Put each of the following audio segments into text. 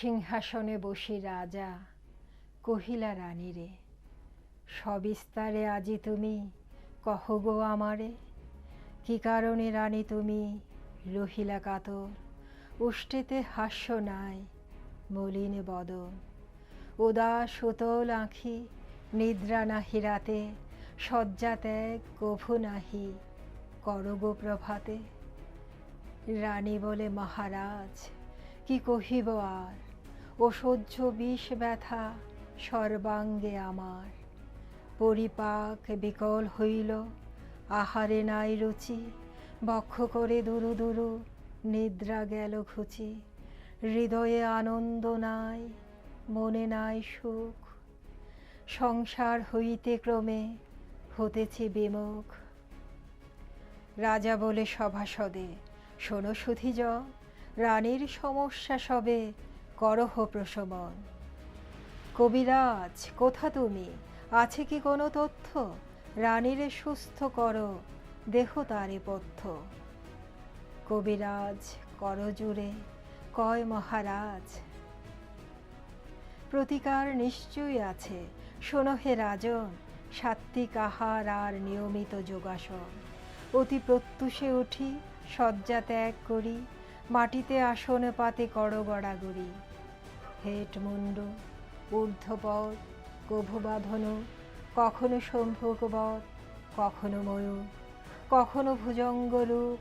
সিংহাসনে বসি রাজা, কহিলা রানীরে, সবিস্তারে আজি তুমি কহ গো আমারে? কি কারণে রানী তুমি রহিলা কাতর? উষ্টেতে হাস্য নাই, মলিন বদন। উদাস সুতল আঁখি, নিদ্রা নাহি রাতে, শয্যা ত্যাগ কভু নাহি করগো প্রভাতে। রানী বলে, মহারাজ, কি কহিব আর? অসহ্য বিষ ব্যথা সর্বাঙ্গে আমার। পরিপাক বিকল হইল, আহারে নাই রুচি, বক্ষ করে দুরু দুরু নিদ্রা গেল ঘুচি। হৃদয়ে আনন্দ নাই, মনে নাই সুখ। সংসার হইতে ক্রমে হতেছে বিমুখ। রাজা বলে সভাসদে, শোনো সুধিজ রানীর সমস্যা সবে করহ প্রশমন। কবিরাজ, কোথা তুমি? আছে কি কোনো তথ্য? রানীরে সুস্থ করো, দেহ তারে পথ্য। কবিরাজ করজুড়ে কয় মহারাজ? প্রতিকার নিশ্চয়ই আছে। শোনো হে রাজন, সাত্বিক আহার আর নিয়মিত যোগাসন। অতি প্রত্যুষে উঠি, শয্যা ত্যাগ করি, মাটিতে আসনে পাতে কর গড়াগড়ি হেট মুন্ড ঊর্ধ্বপদ গভু বাঁধন কখনো সম্ভোগবধ কখনো ময়ূর, কখনো ভুজঙ্গরূপ,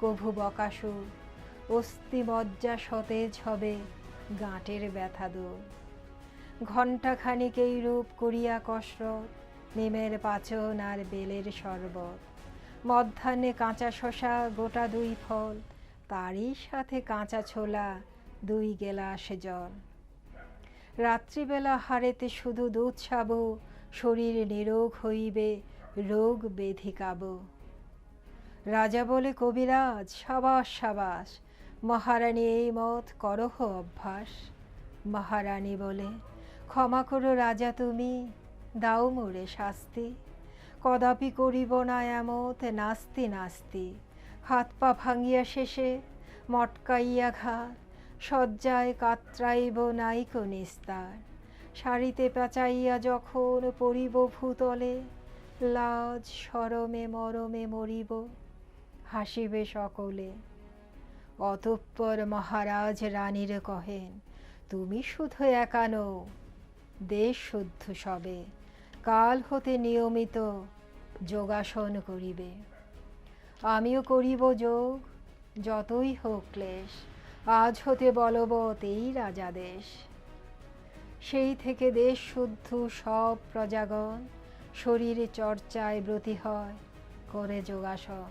কভু বকাসুর অস্থি মজ্জা সতেজ হবে গাঁটের ব্যথা দূর। ঘণ্টা খানিক এই রূপ করিয়া কসরত, নিমের পাচন আর বেলের শরবত। মধ্যাহ্নে কাঁচা শশা গোটা দুই ফল, তারই সাথে কাঁচা ছোলা দুই গেলাস জল। রাত্রিবেলা হারেতে শুধু দুধ ছাবো, শরীর নিরোগ হইবে, রোগ বেধি কাবো। রাজা বলে, কবিরাজ, সাবাস সাবাস, মহারানী এই মত করহ অভ্যাস। মহারানী বলে, ক্ষমা করো রাজা তুমি, দাও মোরে শাস্তি। কদাপি করিব না এমত নাস্তি নাস্তি। হাত পা ভাঙিয়া শেষে মটকাইয়া ঘাত শয্যায় কাতরাইব নাইক নিস্তার। শাড়িতে পেঁচাইয়া যখন পড়িব ভূতলে, লাজ সরমে মরমে মরিব, হাসিবে সকলে। অতঃপর মহারাজ রানীর কহেন, তুমি শুধু একানো দেশ শুদ্ধ সবে। কাল হতে নিয়মিত যোগাসন করিবে। আমিও করিব যোগ, যতই হোক ক্লেশ। আজ হতে বলবৎ এই রাজা দেশ। সেই থেকে দেশ শুদ্ধ সব প্রজাগণ, শরীর চর্চায় ব্রতী হয়, করে যোগাসন।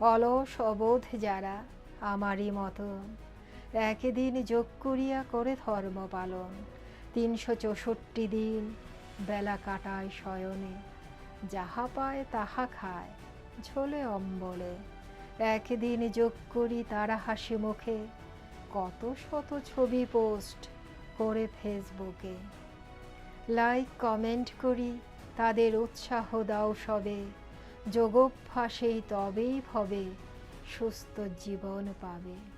অলস অবোধ যারা আমারই মতন, একদিন যোগ করিয়া করে ধর্ম পালন। তিনশো চৌষট্টি দিন বেলা কাটায় শয়নে, যাহা পায় তাহা খায় ঝোলে অম্বলে। একদিন যোগ করি তারা হাসি মুখে কত শত ছবি পোস্ট করে ফেসবুকে। লাইক, কমেন্ট করি, তাদের উৎসাহ দাও সবে। যোগভ্যাসেই তবেই ভবে সুস্থ জীবন পাবে।